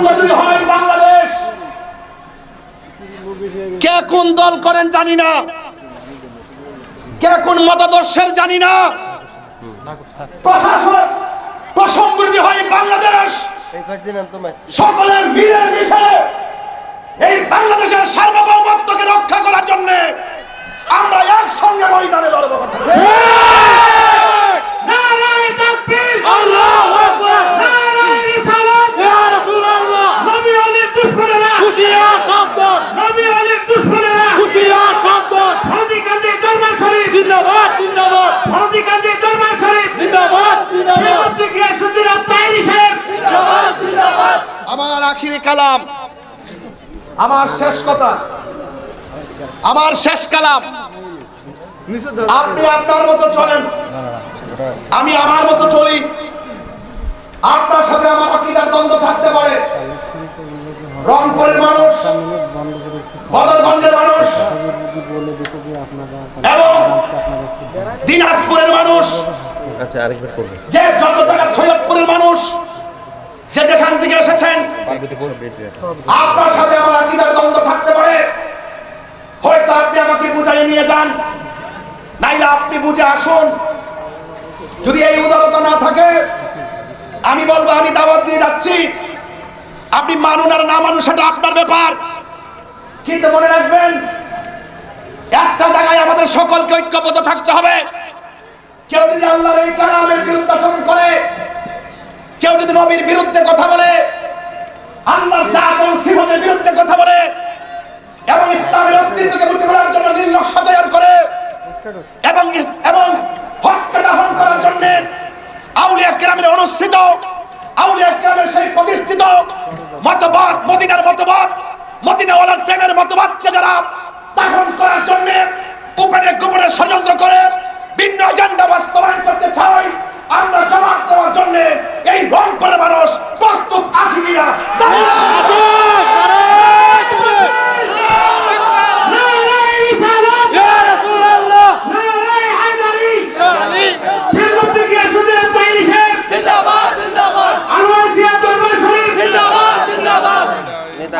সঙ্গ যদি হয় বাংলাদেশ। কে কোন দল করেন জানি না। কে কোন মতাদর্শের জানি না। প্রশাসন প্রসঙ্গটি হয় বাংলাদেশ। সকলের এই বাংলাদেশের সার্বভৌমত্বকে আখিরি কালাম। আমার শেষ কথা। আমার শেষ কালাম। আপনি আপনার মতো চলেন। আমি আমার মতো চলি। আপনার সাথে আমার আকিদার দ্বন্দ্ব থাকতে পারে। রংপুরের মানুষ বদরগঞ্জের মানুষ এবং দিনাজপুরের মানুষ যে যত জায়গা সৈয়দপুরের মানুষ যে যেখান থেকে এসেছেন, আপনার সাথে আমার আকিদার দ্বন্দ্ব থাকতে পারে। হয়তো আপনি আমাকে বুঝাই নিয়ে যান, নাইলে আপনি বুঝে আসুন। যদি এই উদারতা না থাকে, আমি বলব, আমি দাওয়াত দিয়ে যাচ্ছি। আপনি মানুন আর না মানুন, সেটা আপনার ব্যাপার। কিন্তু মনে রাখবেন, একটা জায়গায় আমাদের সকলকে ঐক্যবদ্ধ থাকতে হবে। কেউ যদি আল্লাহর এই কালামের যদি নবীর বিরুদ্ধে কথা বলে, আল্লাহর জাত এবং সিফতের বিরুদ্ধে কথা বলে, এবং ইসলামের অস্তিত্বকে মুছে ফেলার জন্য নির্লক্ষ্য তৈরি করে, এবং এবং হককে দাফন করার জন্য আউলিয়া কেরামের অনুষ্ঠিত আউলিয়া কেরামের সেই প্রতিষ্ঠিত মতবাদ, মদিনার মতবাদ, মদিনাওয়ালার প্রেমের মতবাদকে যারা দাফন করার জন্য উপরে গোপনে ষড়যন্ত্র করে, ভিন্ন এজেন্ডা বাস্তবায়ন করতে চাই আমরা জবাব দেওয়ার জন্য এই রংপুরের মানুষ প্রস্তুত আছি কিনা? ইয়া ইয়া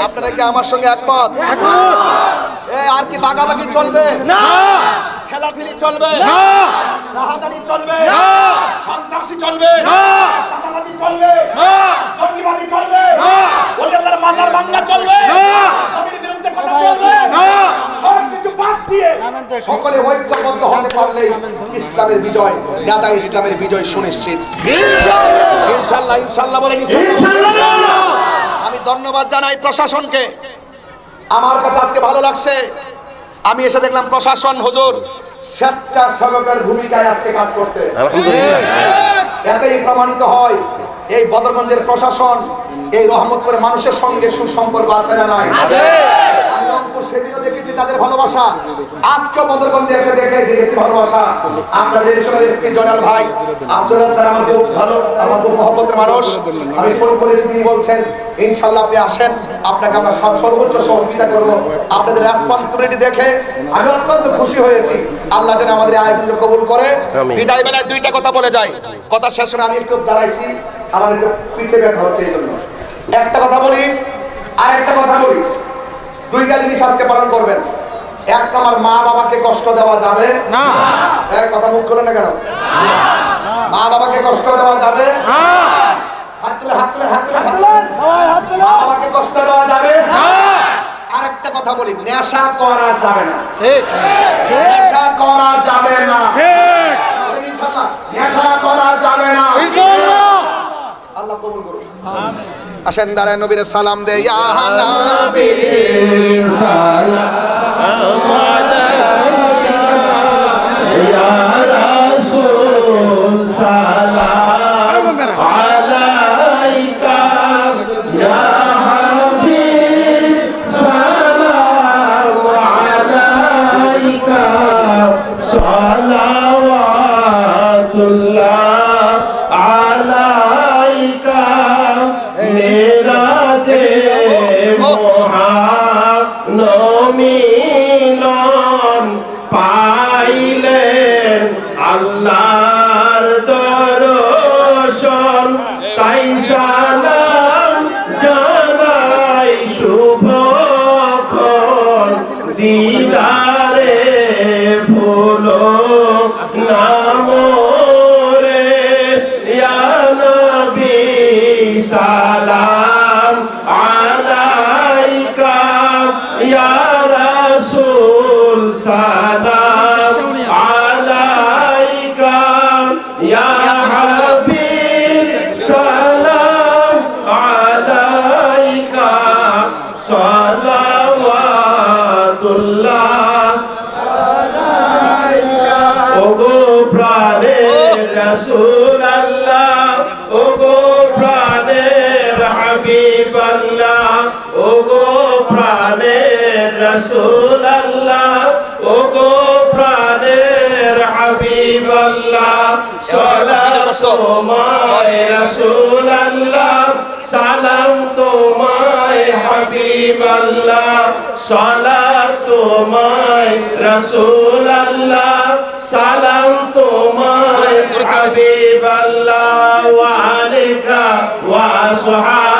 আপনারা কি আমার সঙ্গে একমত? এই আর কি বাগাবাগি চলবে? না। ঠেলাঠেলি চলবে? না। রাহাজানি চলবে? না। সন্ত্রাসী চলবে। না। চাঁদাবাজি চলবে। না। জঙ্গিবাদী চলবে। না। ওলি আল্লাহর মাজার ভাঙ্গা চলবে। না। নবীর বিরুদ্ধে কথা চলবে। না। সব কিছু বাদ দিয়ে। সকলে ঐক্যবদ্ধ হতে পারলেই ইসলামের বিজয় দাদা ইসলামের বিজয় সুনিশ্চিত। ইনশাল্লাহ ইনশাল্লাহ বলে ইনশাআল্লাহ। আমি ধন্যবাদ জানাই প্রশাসনকে। আমার কাছে আজকে ভালো লাগছে। আমি এসে দেখলাম প্রশাসন হুজুর। স্বেচ্ছাসেবকের ভূমিকায় আজকে কাজ করছে। এতেই প্রমাণিত হয় এই বদরগঞ্জের প্রশাসন এই রহমতপুরের মানুষের সঙ্গে সুসম্পর্ক আছে না নাই আমি রংপুর সেদিনও দেখেছি তাদের ভালোবাসা। আজকেও বদরগঞ্জে এসে দেখে দেখেছি ভালোবাসা। আমরা যে সময় এসপি জয়নাল ভাই আফজল স্যার আমার খুব ভালো আমার খুব মহব্বতের মানুষ। আমি ফোন করেছি তিনি বলছেন ইনশাল্লাহ আপনি আসেন। আপনাকে আমরা সব সর্বোচ্চ সহযোগিতা করব। আপনাদের রেসপন্সিবিলিটি দেখে আমি অত্যন্ত খুশি হয়েছি। আল্লাহ যেন আমাদের আয়োজনকে কবুল করে। বিদায় বেলায় দুইটা কথা বলে যাই। কথা শেষ আমি একটু দাঁড়াইছি। আমার একটু পিঠে ব্যথা হচ্ছে এই জন্য। একটা কথা বলি আর একটা কথা বলি। দুইটা জিনিস আজকে পালন করবেন। এক আমার মা বাবাকে কষ্ট দেওয়া যাবে। না। এক কথা মুখ করে না কেন? মা বাবাকে কষ্ট দেওয়া যাবে। না। হাত তুলে হাত তুলে হাত তুলে হাত তুলে। মা বাবাকে কষ্ট দেওয়া যাবে। আর একটা কথা বলি নেশা করা যাবে না। ঠিক। নেশা করা যাবে না। ঠিক। ইনশাআল্লাহ, নেশা করা যাবে না। ইনশাআল্লাহ। আল্লাহ কবুল করুন আসেন দাঁড়ায় নবীর সালাম দে ইয়া নবী السلام عليك يا حبيب سلام عليك صلوات الله عليك ওগো প্রাণের রসুল আল্লাহ ওগো প্রাণের হাবিব আল্লাহ ওগো প্রাণের রসুল আল্লাহ আল্লাহ সালাম তোমায় রসুল আল্লাহ সালাম তোমায় হাবিব আল্লাহ সালাম তোমায় রসুল আল্লাহ সালাম তোমায় হাবিব আল্লাহ ওয়া আসহাবিকা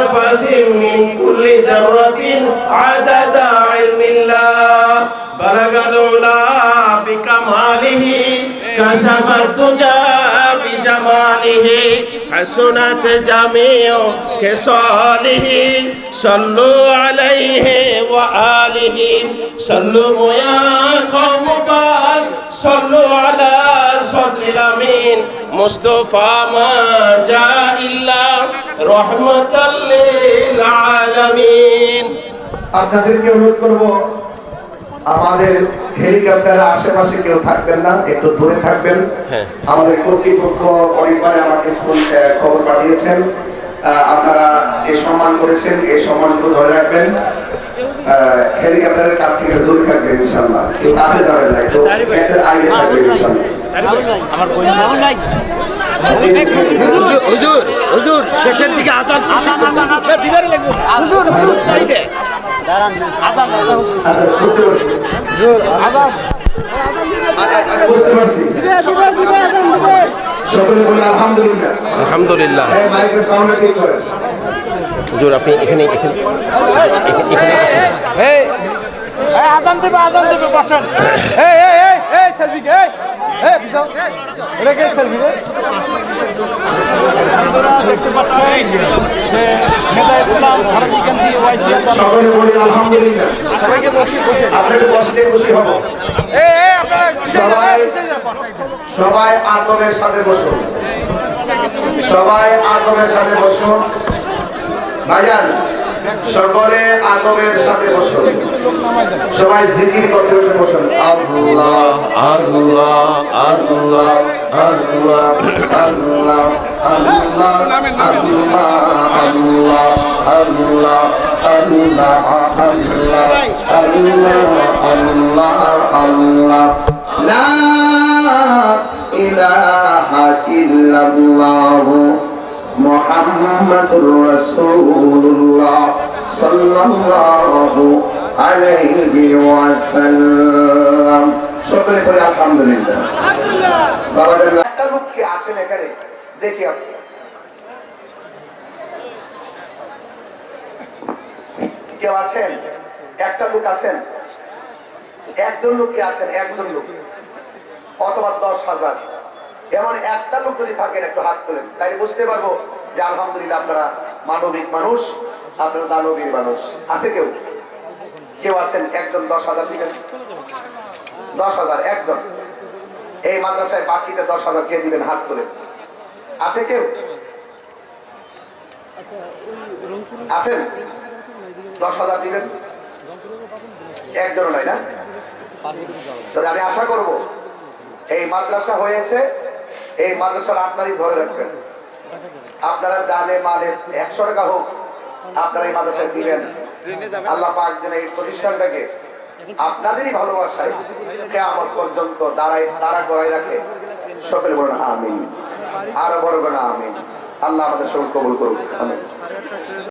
ونفس من كل ذرة عدد علم الله بلغ العلا بكماله كشف الدجى بجماله حسنت جميع خصاله صلوا عليه وآله صلوا يا قوم بال صلوا على صدر الأمين مصطفى ما جاء إلا رحمة للعالمين আপনাদেরকে অনুরোধ করব আমাদের হেলিকপ্টারের আশেপাশে কেউ থাকবেন না একটু দূরে থাকবেন। আমাদের কর্তৃপক্ষ পরিবারে আমাকে ফোন খবর পাঠিয়েছেন। আপনারা যে সম্মান করেছেন এই সম্মানগুলো ধরে রাখবেন। হেলিকপ্টারের কাছ থেকে দূরে থাকবেন ইনশাল্লাহ কেউ কাছে যাবেন না একটু একটা আইডে থাকবেন ইনশাল্লাহ হুজুর হুজুর শেষের দিকে আজান দিদারে লাগবে হুজুর হুজুর চাইতে সকলে বলে আলহামদুলিল্লাহ আলহামদুলিল্লাহ মাইকের সাউন্ড ঠিক করেন হুজুর আপনি এখানে এখানে এই এই আজান দেবে আজান দেবে বসেন। এই এই এই এই সেলফি এই এই বিজাও এটা কে সেলফি রে? দেখতে পাচ্ছেন যে ইসলাম সকলে বলি আলহামদুলিল্লাহ। আপনাকে বসতে সবাই সবাই আদমের সাথে বসুন সবাই আদমের সাথে বসুন ভাইজান সকলে আদবের সাথে বসুন সবাই জিকির করতে করতে বসুন আল্লাহ আল্লাহ আল্লাহ আল্লাহ আল্লাহ আল্লাহ আল্লাহ আল্লাহ আল্লাহ আল্লাহ আল্লাহ আল্লাহ আল্লাহ লা ইলাহা ইল্লাল্লাহ মুহাম্মাদুর রাসূলুল্লাহ সাল্লাল্লাহু আলাইহি ওয়াসাল্লাম। সকলে পড়ে আলহামদুলিল্লাহ। বাবাদের একটা লোক কি আছেন এখানে? দেখি আপনি। কেউ আছেন? একটা লোক আছেন? একজন লোক কি আছেন? একজন লোক। অথবা দশ হাজার। এমন একটা লোক যদি থাকেন একটু হাত তোলেন তাই বুঝতে পারব যে আলহামদুলিল্লাহ আপনারা মানবিক মানুষ, আপনারা দানবীর মানুষ। আছে কেউ? কেউ আছেন? একজন, দশ হাজার দিবেন? দশ হাজার, একজন। এই মাদ্রাসায় বাকিতে দশ হাজার কে দিবেন হাত তোলেন আছে কেউ? আছেন? দশ হাজার দিবেন? একজনও নাই না? তবে আমি আশা করব, এই মাদ্রাসা হয়েছে, এই মাদ্রাসার আপনারই ধরে রাখবেন। আপনারা জানে মালে একশো টাকা হোক আপনারা এই মাদ্রাসায় দিবেন। আল্লাহ পাক যেন এই প্রতিষ্ঠানটাকে আপনাদেরই ভালোবাসায় কেমন পর্যন্ত দাঁড়াই দাঁড়া করায় রাখে। সকলে বলেন আমিন। আরও বড় না আমিন। আল্লাহ আমাদের সব কবুল করুক। আমিন।